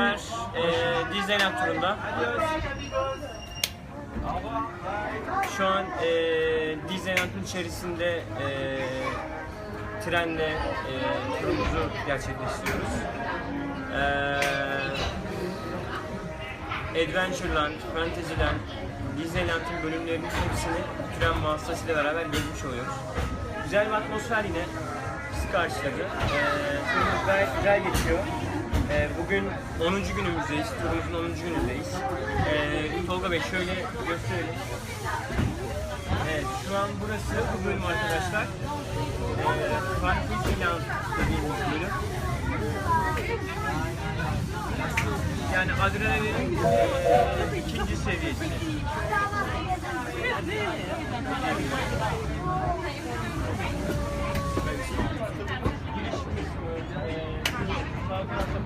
sefer e, Disneyland turunda. Şu an e, Disneyland'ın içerisinde e, trenle e, turumuzu gerçekleştiriyoruz. E, Adventureland, Fantasyland, Disneyland'ın bölümlerinin hepsini tren vasıtasıyla beraber gezmiş oluyoruz. Güzel bir atmosfer yine bizi karşıladı. E, gayet güzel geçiyor. E, bugün 10. günümüzdeyiz, turumuzun 10. günündeyiz. E, Tolga Bey şöyle gösterelim. Evet, şu an burası bu bölüm arkadaşlar. E, Fantasyland dediğimiz bölüm. Yani adrenalinin e, ikinci seviyesi.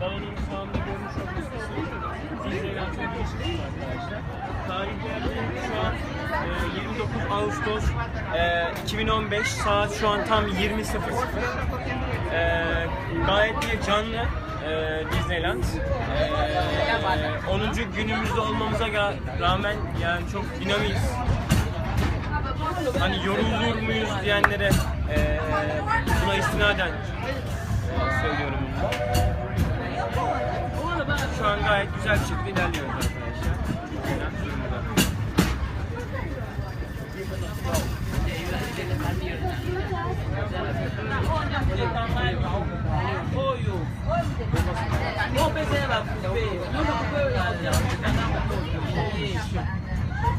Balonun sağında görmüş olduğunuz kısmı Disneyland'ın giriş kısmı arkadaşlar. Tarihlerde şu an e, 29 Ağustos e, 2015 saat şu an tam 20.00. E, gayet de canlı e, Disneyland. E, 10. günümüzde olmamıza rağmen yani çok dinamiyiz. Hani yorulur muyuz diyenlere e, buna istinaden söylüyorum bunu. Şu an gayet güzel bir şekilde ilerliyoruz arkadaşlar. Disneyland turunda.